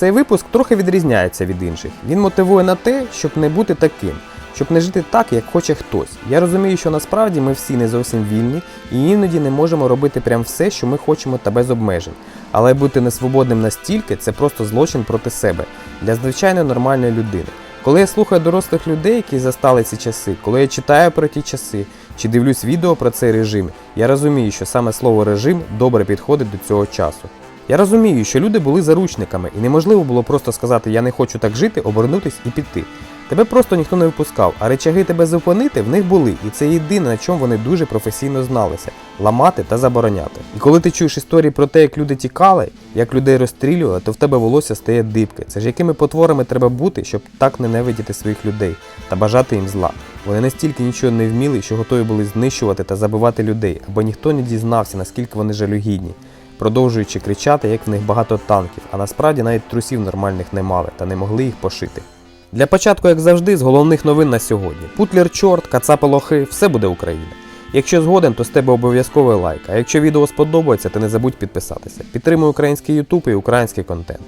Цей випуск трохи відрізняється від інших. Він мотивує на те, щоб не бути таким, щоб не жити так, як хоче хтось. Я розумію, що насправді ми всі не зовсім вільні і іноді не можемо робити прям все, що ми хочемо та без обмежень. Але бути несвободним настільки це просто злочин проти себе для звичайної нормальної людини. Коли я слухаю дорослих людей, які застали ці часи, коли я читаю про ті часи чи дивлюсь відео про цей режим, я розумію, що саме слово режим добре підходить до цього часу. Я розумію, що люди були заручниками, і неможливо було просто сказати Я не хочу так жити, обернутись і піти. Тебе просто ніхто не випускав, а речаги тебе зупинити в них були, і це єдине, на чому вони дуже професійно зналися ламати та забороняти. І коли ти чуєш історії про те, як люди тікали, як людей розстрілювали, то в тебе волосся стає дибке. Це ж якими потворами треба бути, щоб так ненавидіти своїх людей та бажати їм зла. Вони настільки нічого не вміли, що готові були знищувати та забивати людей, аби ніхто не дізнався, наскільки вони жалюгідні продовжуючи кричати, як в них багато танків, а насправді навіть трусів нормальних не мали та не могли їх пошити. Для початку, як завжди, з головних новин на сьогодні: Путлер чорт, кацапи лохи, все буде Україна. Якщо згоден, то з тебе обов'язковий лайк. А якщо відео сподобається, то не забудь підписатися. Підтримуй український YouTube і український контент.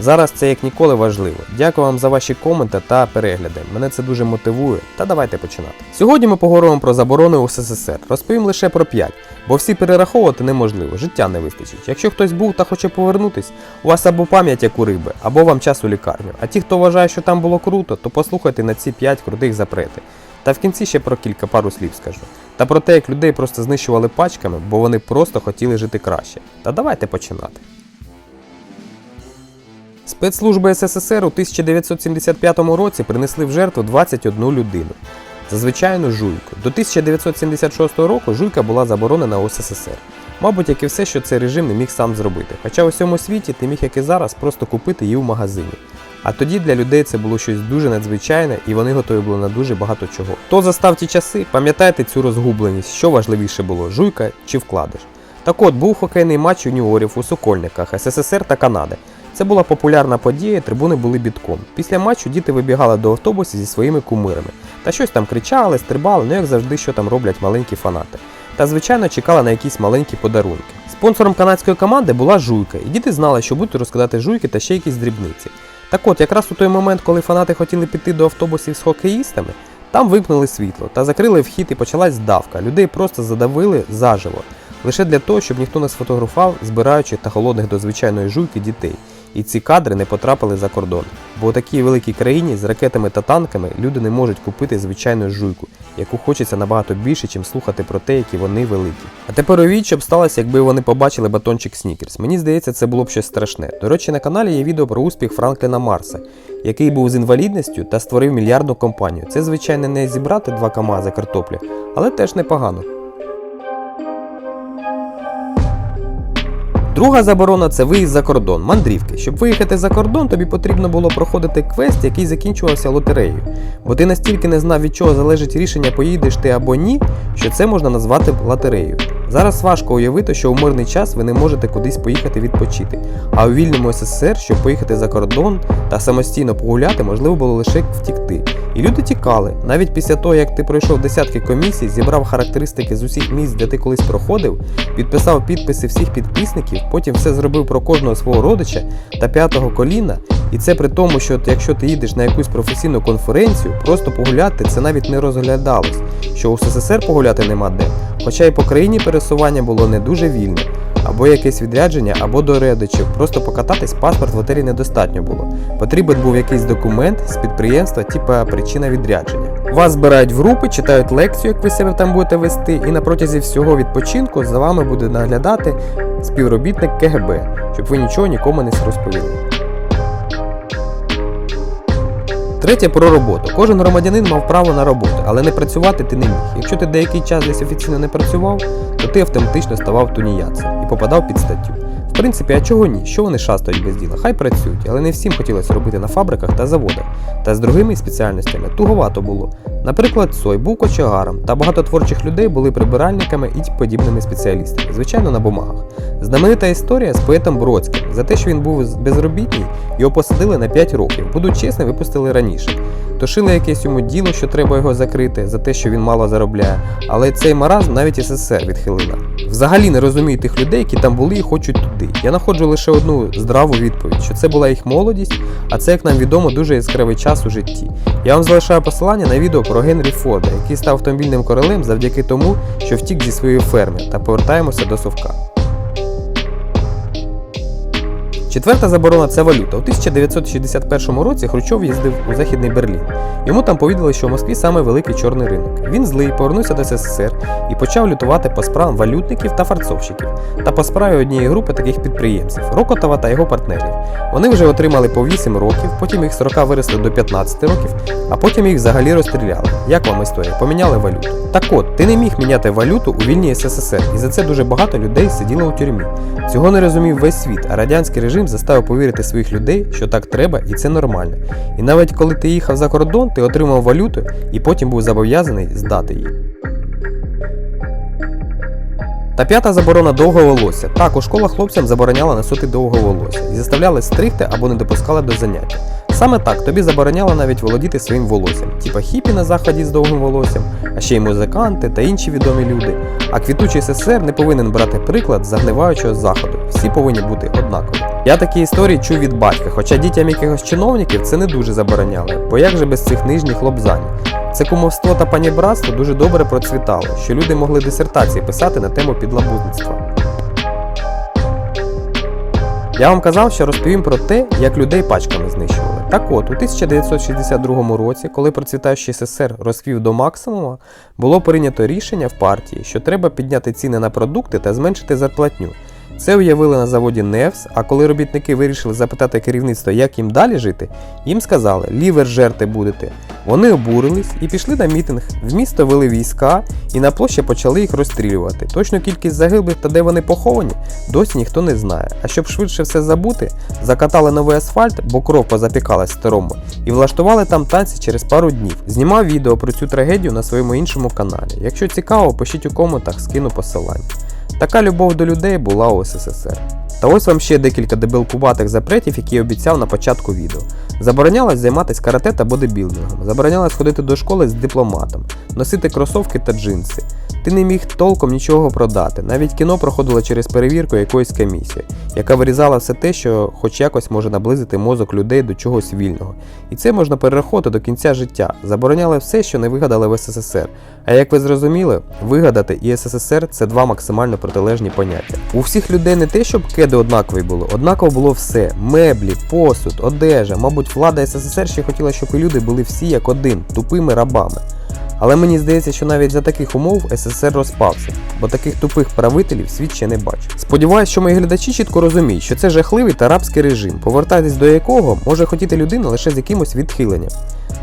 Зараз це як ніколи важливо. Дякую вам за ваші коменти та перегляди. Мене це дуже мотивує. Та давайте починати. Сьогодні ми поговоримо про заборони у СССР. Розповім лише про 5, бо всі перераховувати неможливо, життя не вистачить. Якщо хтось був та хоче повернутись, у вас або пам'ять як у риби, або вам час у лікарню. А ті, хто вважає, що там було круто, то послухайте на ці 5 крутих запрети. Та в кінці ще про кілька пару слів скажу. Та про те, як людей просто знищували пачками, бо вони просто хотіли жити краще. Та давайте починати. Спецслужби СССР у 1975 році принесли в жертву 21 людину. За звичайну жуйку. До 1976 року жуйка була заборонена у СССР. Мабуть, як і все, що цей режим не міг сам зробити. Хоча у всьому світі ти міг, як і зараз, просто купити її в магазині. А тоді для людей це було щось дуже надзвичайне, і вони готові були на дуже багато чого. Хто застав ті часи, пам'ятайте цю розгубленість, що важливіше було жуйка чи вкладиш. Так от був хокейний матч юніорів у Сокольниках СССР та Канади. Це була популярна подія, трибуни були бітком. Після матчу діти вибігали до автобусів зі своїми кумирами та щось там кричали, стрибали, ну як завжди, що там роблять маленькі фанати. Та звичайно чекали на якісь маленькі подарунки. Спонсором канадської команди була жуйка, і діти знали, що будуть розкладати жуйки та ще якісь дрібниці. Так от, якраз у той момент, коли фанати хотіли піти до автобусів з хокеїстами, там вимкнули світло та закрили вхід і почалась давка. Людей просто задавили заживо. Лише для того, щоб ніхто не сфотографував збираючих та холодних до звичайної жуйки дітей. І ці кадри не потрапили за кордон. Бо у такій великій країні з ракетами та танками люди не можуть купити звичайну жуйку, яку хочеться набагато більше, чим слухати про те, які вони великі. А тепер уявіть, що б сталося, якби вони побачили батончик Снікерс. Мені здається, це було б щось страшне. До речі, на каналі є відео про успіх Франкліна Марса, який був з інвалідністю та створив мільярдну компанію. Це, звичайно, не зібрати два камази картоплі, але теж непогано. Друга заборона це виїзд за кордон, мандрівки. Щоб виїхати за кордон, тобі потрібно було проходити квест, який закінчувався лотереєю. Бо ти настільки не знав, від чого залежить рішення, поїдеш ти або ні, що це можна назвати лотереєю. Зараз важко уявити, що у мирний час ви не можете кудись поїхати відпочити. А у вільному СССР, щоб поїхати за кордон та самостійно погуляти, можливо було лише втікти. І люди тікали. Навіть після того, як ти пройшов десятки комісій, зібрав характеристики з усіх місць, де ти колись проходив, підписав підписи всіх підписників, потім все зробив про кожного свого родича та п'ятого коліна. І це при тому, що якщо ти їдеш на якусь професійну конференцію, просто погуляти це навіть не розглядалось, що у СССР погуляти нема де. Хоча і по країні пересування було не дуже вільне, або якесь відрядження, або до родичів. Просто покататись паспорт в готелі недостатньо було. Потрібен був якийсь документ з підприємства, типа причина відрядження. Вас збирають в групи, читають лекцію, як ви себе там будете вести, і на протязі всього відпочинку за вами буде наглядати співробітник КГБ, щоб ви нічого нікому не розповіли. Третє про роботу. Кожен громадянин мав право на роботу, але не працювати ти не міг. Якщо ти деякий час десь офіційно не працював, то ти автоматично ставав тунеядцем і попадав під статтю. В принципі, а чого ні? Що вони шастають без діла? Хай працюють, але не всім хотілося робити на фабриках та заводах. Та з другими спеціальностями туговато було. Наприклад, Сой був кочегаром, та багато творчих людей були прибиральниками і подібними спеціалістами, звичайно, на бумагах. Знаменита історія з поетом Бродським. За те, що він був безробітний, його посадили на 5 років. Будуть чесним, випустили раніше. то шили якесь йому діло, що треба його закрити за те, що він мало заробляє. Але цей маразм навіть СССР відхилила. Взагалі не розумію тих людей, які там були і хочуть туди. Я знаходжу лише одну здраву відповідь, що це була їх молодість, а це, як нам відомо, дуже яскравий час у житті. Я вам залишаю посилання на відео про Генрі Форда, який став автомобільним королем завдяки тому, що втік зі своєї ферми, та повертаємося до совка. Четверта заборона це валюта. У 1961 році Хрущов їздив у Західний Берлін. Йому там повідали, що в Москві саме великий чорний ринок. Він злий повернувся до СССР і почав лютувати по справам валютників та фарцовщиків та по справі однієї групи таких підприємців Рокотова та його партнерів. Вони вже отримали по 8 років, потім їх строка виросли до 15 років, а потім їх взагалі розстріляли. Як вам історія? Поміняли валюту. Так от, ти не міг міняти валюту у вільній СССР, і за це дуже багато людей сиділо у тюрмі. Цього не розумів весь світ, а радянський режим заставив повірити своїх людей, що так треба і це нормально. І навіть коли ти їхав за кордон, ти отримав валюту і потім був зобов'язаний здати її. Та п'ята заборона довгого волосся. Так, у школах хлопцям забороняла носити довго волосся і заставляли стригти або не допускали до заняття. Саме так тобі забороняли навіть володіти своїм волоссям, типа хіпі на заході з довгим волоссям, а ще й музиканти та інші відомі люди. А квітучий СССР не повинен брати приклад загниваючого заходу. Всі повинні бути однакові. Я такі історії чув від батька, хоча дітям якихось чиновників це не дуже забороняли, бо як же без цих нижніх лобзань? Це кумовство та панібратство дуже добре процвітало, що люди могли дисертації писати на тему підлабузництва. Я вам казав, що розповім про те, як людей пачками знищували. Так от, у 1962 році, коли процвітаючий СССР розквів до максимума, було прийнято рішення в партії, що треба підняти ціни на продукти та зменшити зарплатню. Це уявили на заводі Невс, а коли робітники вирішили запитати керівництво, як їм далі жити, їм сказали, лівер жерти будете. Вони обурились і пішли на мітинг. В місто вели війська і на площі почали їх розстрілювати. Точну кількість загиблих та де вони поховані, досі ніхто не знає. А щоб швидше все забути, закатали новий асфальт, бо кров позапікалась старому, і влаштували там танці через пару днів. Знімав відео про цю трагедію на своєму іншому каналі. Якщо цікаво, пишіть у коментах, скину посилання. Така любов до людей була у СССР. Та ось вам ще декілька дебелкуватих запретів, які я обіцяв на початку відео. Заборонялось займатися карате та бодибілдингом, заборонялось ходити до школи з дипломатом, носити кросовки та джинси. Ти не міг толком нічого продати. Навіть кіно проходило через перевірку якоїсь комісії, яка вирізала все те, що хоч якось може наблизити мозок людей до чогось вільного. І це можна перерахувати до кінця життя. Забороняли все, що не вигадали в СССР. А як ви зрозуміли, вигадати і СССР це два максимально протилежні поняття. У всіх людей не те, щоб кеди однакові були, однаково було все: меблі, посуд, одежа. Мабуть, влада СССР ще хотіла, щоб і люди були всі як один, тупими рабами. Але мені здається, що навіть за таких умов СССР розпався, бо таких тупих правителів світ ще не бачив. Сподіваюсь, що мої глядачі чітко розуміють, що це жахливий та рабський режим, повертатись до якого може хотіти людина лише з якимось відхиленням.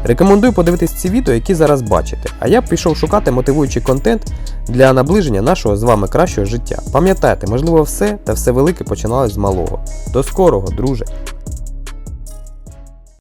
Рекомендую подивитись ці відео, які зараз бачите, а я б пішов шукати мотивуючий контент для наближення нашого з вами кращого життя. Пам'ятайте, можливо, все та все велике починалось з малого. До скорого, друже!